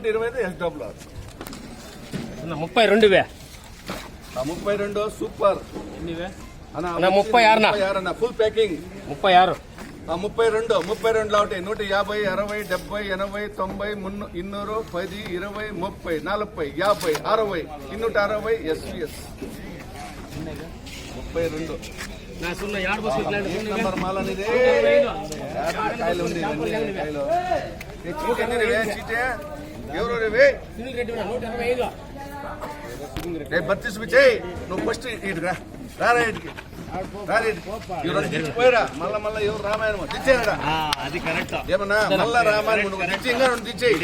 మున్నూట ఇరవై ఐదు S W R అన్న ముప్పై రెండు వే. ఆ ముప్పై రెండు సూపర్. అన్న, ముప్పై ఆరున. ఆరు అన్న ఫుల్ ప్యాకింగ్ ముప్పై ఆరు. ముప్పై రెండు ముప్పై రెండు ఒకటి నూట యాభై అరవై డెబ్బై ఎనభై తొంభై మున్నూ ఇన్నూరు పది ఇరవై ముప్పై నలభై యాభై అరవై ఇన్నూట అరవై ఎస్విఎస్ ముప్పై రెండు. నంబర్ మాలనిదే కాయలు ఉంది కాయలు. చీటే? ఎవరు రేపు బత్తి చూపించేయి నువ్వు ఫస్ట్ ఇటు రా. రారా ఇటుకి దిచ్చిపోయారా మళ్ళా మళ్ళా ఎవరు రామాయణం దిచ్చేయరా అది కరెక్ట్. ఏమన్నా? మళ్ళా రామాయణం నువ్వు దిచ్చి ఇంకా రెండు దిచ్చేయి.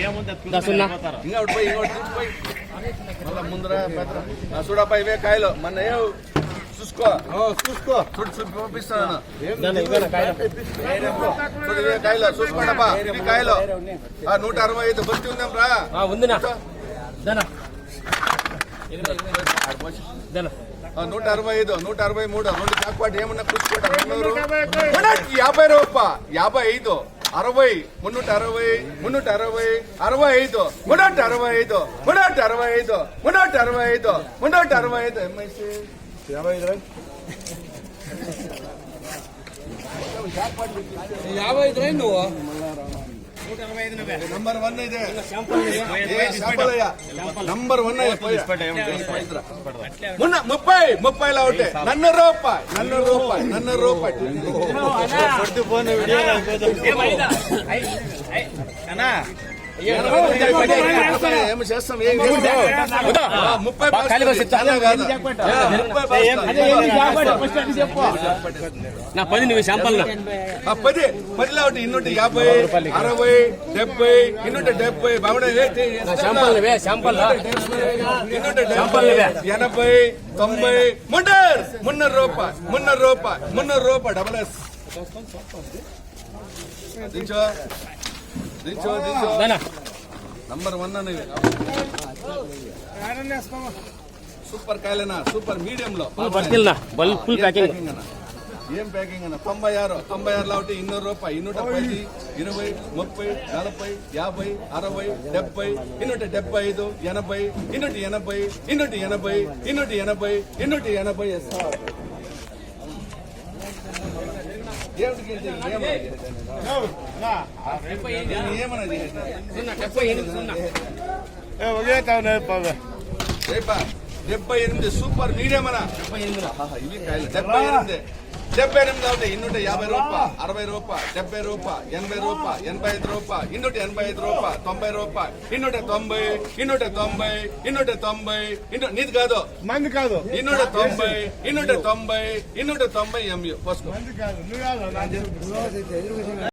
దా సున్నా. ఇంకా ఒకటి పోయి ఇంకోటి దిచ్చిపోయి మళ్ళా ముందర పెద్ద ఆ చూడప్ప ఇవే కాయలు. మన ఏ చూసుకో. చూసుకో. చూడు పంపిస్తాను చూడు ఇవే కాయలు నూట అరవై ఐదు బస్తి ఉందాం రా. ఆ, ఉందినా దానా దానా ఆ, నూట అరవై ఐదు నూట అరవై మూడు రెండు చాక్పాటి ఏమన్నా కూర్చుకుంటారు యాభై రూపాయ యాభై ఐదు అరవై మున్నూట అరవై మున్నూట అరవై అరవై ఐదు మున్నూట అరవై ఐదు మున్నూట అరవై ఐదు మున్నూట అరవై ఐదు మున్నూట అరవై ఐదు. ఎంఐసి యాభై ఐదు యాభై ఐదు రైన్ నువ్వు నంబర్ వన్ ಇದೆ. ఏ శాంపుల్ అయ్యా నంబర్ వన్ అయ్యా పోయా. మొన్న ముప్పై ముప్పైలో ఒకటి నన్ను రూపాయి నన్ను చేస్తాం ముప్పై చాలా ఆ, నా పది నువ్వు శాంపల్ పది పదిలో ఒకటి యాభై అరవై డెబ్బై ఇన్నూట డెబ్బై బాగుండ శాంపల్ శాంపల్ ఎనభై తొంభై మున్నర్ మున్నూరు రూపాయి మున్నూరు రూపాయి మున్నూరు రూపాయి డబల్ ఎస్ నంబర్ వన్ అని సూపర్ కాయలేనా సూపర్ మీడియం లో. ఫుల్ ఏం ప్యాకింగ్ అన్న? ఏం ప్యాకింగ్ అన్న? తొంభై ఆరు తొంభై ఆరులో ఒకటి ఇన్నూరు రూపాయి ఇన్నూట పది ఇరవై ముప్పై నలభై యాభై అరవై డెబ్బై ఇన్నూట డెబ్బై ఐదు ఎనభై ఇన్నూట ఎనభై ఇన్నూట ఎనభై ఇన్నూట ఎనభై ఇన్నూట ఎనభై. ఎస్ఆర్ ఏమన్నా డెబ్బై ఎనిమిది సూపర్ మీడియం అనా డెబ్బై ఎనిమిది. ఆహా, ఇవి కాయలు. డెబ్బై ఎనిమిది. డెబ్బై ఎనిమిది అవుతాయి. ఇన్నూట యాభై రూపాయ అరవై రూపాయ డెబ్బై రూపాయ ఎనభై రూపాయ ఎనభై ఐదు రూపాయ ఇన్నూట ఎనభై ఐదు రూపాయ తొంభై రూపాయ ఇన్నూట తొంభై ఇన్నూట తొంభై ఇన్నూట తొంభై ఇన్నూ నీది కాదు. మంది కాదు. ఇన్నూట తొంభై ఇన్నూట తొంభై ఇన్నూట తొంభై ఎంయు. పోసుకో.